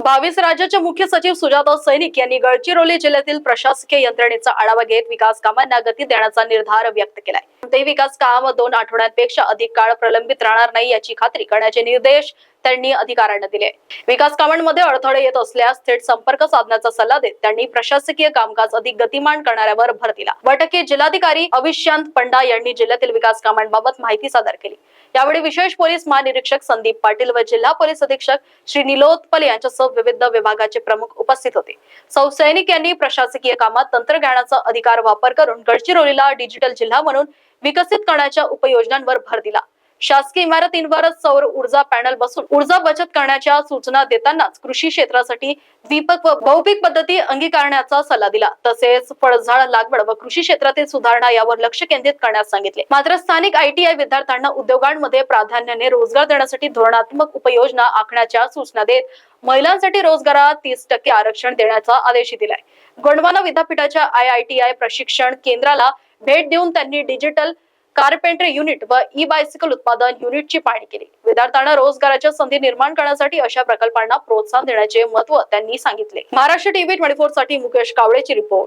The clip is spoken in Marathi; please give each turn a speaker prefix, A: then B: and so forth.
A: बावीस राज्याचे मुख्य सचिव सुजाता सैनिक यांनी गडचिरोली जिल्ह्यातील प्रशासकीय यंत्रणेचा आढावा घेत विकास कामांना गती देण्याचा निर्धार व्यक्त केलाय. कोणतेही विकास काम दोन आठवड्यांपेक्षा अधिक काळ प्रलंबित राहणार नाही याची खात्री करण्याचे निर्देश त्यांनी अधिकाऱ्यांना दिले. विकास कामांमध्ये अडथळे येत असल्यास थेट संपर्क साधण्याचा सल्ला देत त्यांनी प्रशासकीय कामकाज अधिक गतिमान करणाऱ्यावर भर दिला. बैठकीत जिल्हाधिकारी अविशांत पंडा यांनी जिल्ह्यातील विकास कामांबाबत माहिती सादर केली. यावेळी विशेष पोलीस महानिरीक्षक संदीप पाटील व जिल्हा पोलीस अधीक्षक श्री निलोत्पल यांच्यासह विविध विभागाचे प्रमुख उपस्थित होते. संसैनिक यांनी प्रशासकीय कामात तंत्रज्ञानाचा अधिकार वापर करून गडचिरोलीला डिजिटल जिल्हा म्हणून विकसित करण्याच्या उपयोजनांवर भर दिला. शासकीय इमारतींवरच सौर ऊर्जा पॅनल बसून ऊर्जा बचत करण्याच्या सूचना देतानाच कृषी क्षेत्रासाठी दीपक व बहुपिक पद्धती अंगीकारण्याचा सल्ला दिला. तसेच फळझाड लागवड व कृषी क्षेत्रातील सुधारणा यावर लक्ष केंद्रित करण्यास सांगितले. मात्र स्थानिक आयटीआय विद्यार्थ्यांना उद्योगांमध्ये प्राधान्याने रोजगार देण्यासाठी धोरणात्मक उपयोजना आखण्याच्या सूचना देत महिलांसाठी रोजगारात तीस टक्के आरक्षण देण्याचा आदेश दिलाय. गोंडवाना विद्यापीठाच्या आय आय टी आय प्रशिक्षण केंद्राला भेट देऊन त्यांनी डिजिटल कारपेंटर युनिट व ई बायसिकल उत्पादन युनिटची पाहणी केली. विद्यार्थ्यांना रोजगाराच्या संधी निर्माण करण्यासाठी अशा प्रकल्पांना प्रोत्साहन देण्याचे महत्त्व त्यांनी सांगितले. महाराष्ट्र टीव्ही ट्वेंटी फोरसाठी मुकेश कावडेची रिपोर्ट